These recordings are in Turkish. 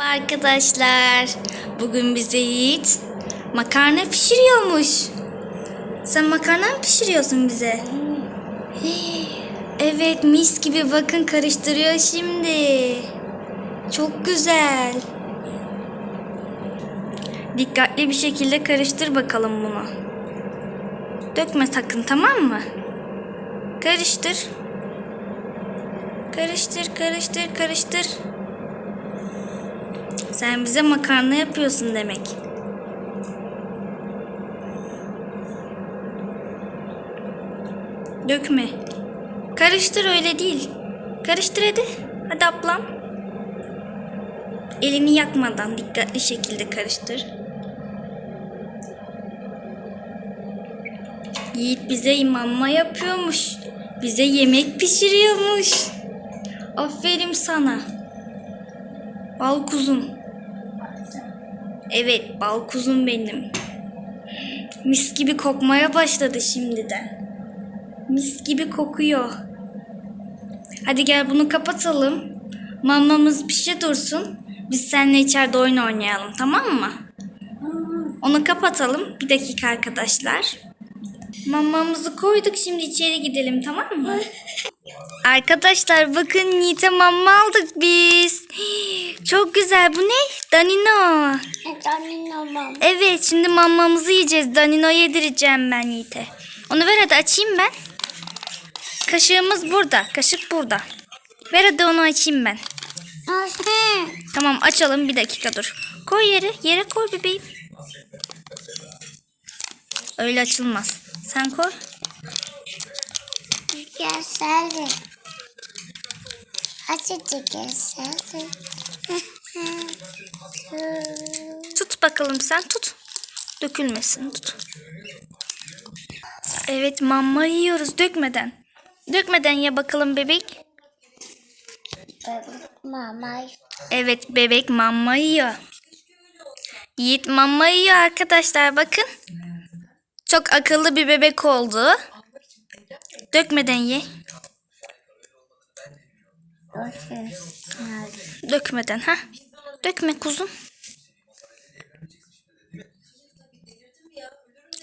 Arkadaşlar, bugün bize Yiğit makarna pişiriyormuş. Sen makarna mı pişiriyorsun bize? Hii, Evet, mis gibi bakın karıştırıyor şimdi. Çok güzel. Dikkatli bir şekilde karıştır bakalım bunu. Dökme sakın tamam mı? Karıştır. Karıştır, karıştır, karıştır. Sen bize makarna yapıyorsun demek. Dökme. Karıştır öyle değil. Karıştır hadi. Hadi ablam. Elini yakmadan dikkatli şekilde karıştır. Yiğit bize imamma yapıyormuş. Bize yemek pişiriyormuş. Aferin sana. Bal kuzum. Evet, bal kuzum benim. Mis gibi kokmaya başladı şimdiden. Mis gibi kokuyor. Hadi gel bunu kapatalım. Mamamız pişe dursun. Biz seninle içeride oyun oynayalım tamam mı? Onu kapatalım. Bir dakika arkadaşlar. Mamamızı koyduk şimdi içeri gidelim tamam mı? Arkadaşlar bakın Yiğit'e mamma aldık biz. Çok güzel. Bu ne? Danino. Danino Evet şimdi mamamızı yiyeceğiz. Danino yedireceğim ben Yiğit'e. Onu ver hadi açayım ben. Kaşığımız burada. Kaşık burada. Ver hadi onu açayım ben. Tamam açalım bir dakika dur. Koy yere. Yere koy bebeğim. Öyle açılmaz. Sen koy. Gelseldi. Tut bakalım sen tut. Dökülmesin tut. Evet mama yiyoruz dökmeden. Dökmeden ye bakalım bebek. Mama. Evet bebek mama yiyor. Yiğit mama yiyor arkadaşlar bakın. Çok akıllı bir bebek oldu. Dökmeden ye. Dökmeden ha. Dökme kuzum.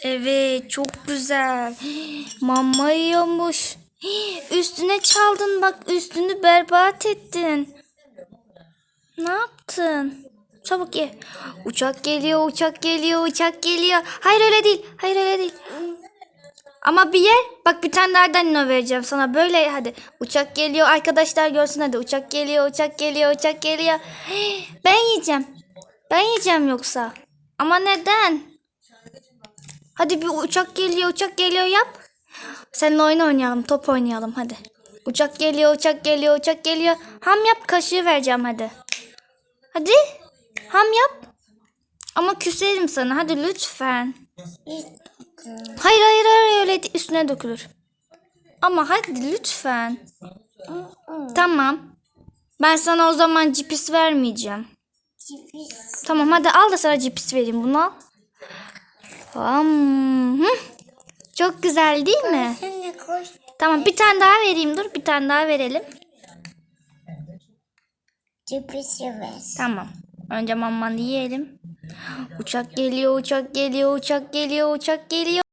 Evet çok güzel. Mama yiyormuş. Üstüne çaldın bak üstünü berbat ettin. Ne yaptın? Çabuk ye. Uçak geliyor, uçak geliyor, uçak geliyor. Hayır öyle değil. Hayır öyle değil. Ama bir ye. Bak bir tane daha danino vereceğim sana. Böyle hadi. Uçak geliyor. Arkadaşlar görsün hadi. Uçak geliyor, uçak geliyor, uçak geliyor. Ben yiyeceğim. Ben yiyeceğim yoksa. Ama neden? Hadi bir uçak geliyor, uçak geliyor yap. Seninle oyun oynayalım, top oynayalım hadi. Uçak geliyor, uçak geliyor, uçak geliyor. Ham yap, kaşığı vereceğim hadi. Hadi. Ham yap. Ama küserim sana. Hadi lütfen. Hayır hayır hayır öyle değil. üstüne dökülür. Ama hadi lütfen. Tamam. Ben sana o zaman cipis vermeyeceğim. Tamam hadi al da sana cipis vereyim bunu al. Çok güzel değil mi? Tamam bir tane daha vereyim dur. Bir tane daha verelim. Cipisi ver. Tamam. Önce mamanı yiyelim. Uçak geliyor, uçak geliyor, uçak geliyor, uçak geliyor.